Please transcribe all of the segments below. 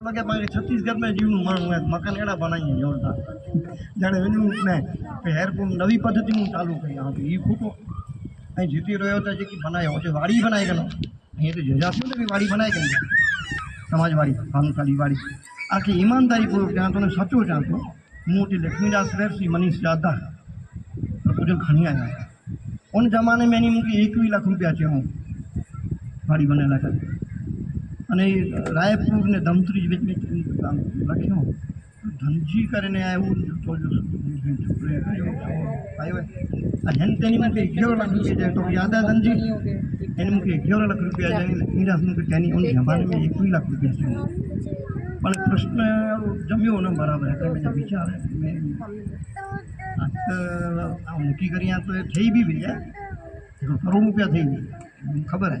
छत्तीसगढ़ में जीवन माण्हू मकान अड़ा बनाई जोरदार। ॼण वञूं न भई हेर पोइ नवी पद्धतियूं चालू कई हा भई हीउ खोटो ऐं जिते रहियो त जेकी वाड़ी बनाए करे ये तो जजासियूं त बि वाड़ी बनाए करे समाजवाड़ी वाड़ी वाड़ी आखिर ईमानदारी पूर्वक चवां थो सचो चवां थो मूं वटि लक्ष्मीदास रहसी मनीष जादा कुछ खणी आया उन ज़माने में यानी मूंखे एकवीह लाख रुपया चाहूँ वाड़ी बनने लगा અને એ રાયપુર ને ધમત્રી વચ મેં આમ લખ્યું ધનજી કરીને આવ્યું. હેન તેની મૂકે અગિયાર લાખ રૂપિયા જાય તો યાદા ધનજી? એની મૂકે અગિયાર લાખ રૂપિયા જાય મીરાસ મૂકે તેની ઓન જમાને में એકવી લાખ રૂપિયા છે. પણ પ્રશ્ન જમ્યો ને બરાબર, એટલે બધા વિચારે. મેં મૂકી કરી તો એ થઈ બી ગયા કરોડ રૂપિયા થઈ ગઈ. ખબર હે.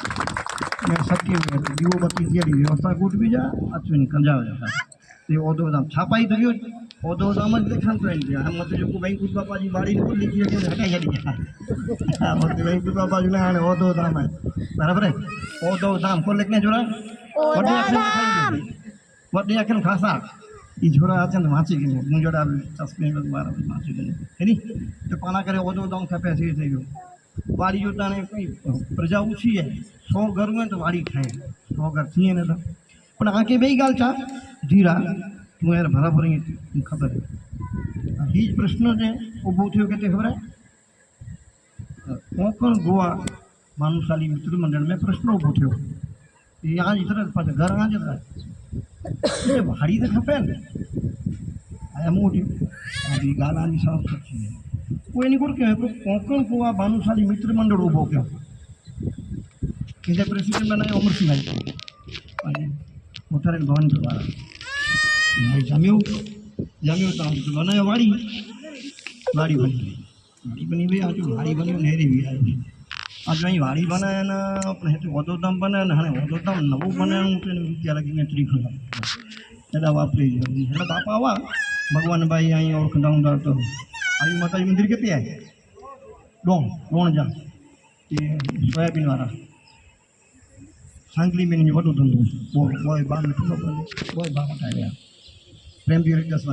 સક્રિય દીવોબત્તી થયેલી વ્યવસ્થા ગોઠવી જા અચવીને કંજાવે હતા તે ઓદોધામ છાપાઈ થયો ઓદોધામ જ દેખાતો એમ કે આમ મત જોકું વૈકુંઠ બાપાજી બાળીને પણ લીધી હતી હટાઈ હતી આ મત વૈકુંઠ બાપાજી ના આને ઓદોધામ બરાબર ઓદોધામ કોણ લખને જોરા વડી આખે વડી આખે ખાસા. એ જોરા છે ને વાંચી ગયું. હું જોડે ચશ્મી વાંચી ગયું. એની તો કોના કરે ઓદોધામ ખપે છે થઈ ગયું. વાડી જોતાને કઈ પ્રજા ઓછી છે સો ઘર હોય તો વાડી થાય સો ઘર થઈએ ને તો પણ આ કે બે ગાલ ચા ધીરા તું યાર બરાબર અહીં ખબર હે આ ઈ જ પ્રશ્ન છે ઊભો થયો કે તે ખબર હે કોંકણ ગોવા માનુશાલી મિત્ર મંડળ મેં પ્રશ્ન ઊભો થયો એ આ જ તરત પાછા ઘર આ જ હતા એ વાડી તો ખપે ને આ મોટી આ બી ગાલ આની સાવ સાચી છે કોઈની કોણ કહેવાય કોંકણ ગોવા ભાનુશાલી મિત્ર મંડળ ઊભો કર્યો એને પ્રેસિડેન્ટ બનાવ્યો અમરસિંહભાઈ અને મોટારેલ ભવન દ્વારા ભાઈ જમ્યું જમ્યું તો આમ તો બનાવ્યો વાડી વાડી બની વાડી બની ભાઈ આજુ વાડી બન્યું નેરી બી આવી આજુ અહીં વાડી બનાવ્યા ને આપણે હેઠળ ઓદોદમ બનાવ્યા ને હાણે ઓદોદમ નવું બનાવ્યું તો એને વિદ્યા લાગીને ત્રીખું એના વાપરી ગયો એટલે બાપા આવા ભગવાનભાઈ અહીં ઓળખતા ઊંધા તો આવી માતાજી મંદિર કેતી આવે ડોણ ડોણ જા એ સોયાબીન વાળા સાંકલી બેન વડું ધંધો બોય બોય બાર બોય બાપા આવ્યા પ્રેમજી દસ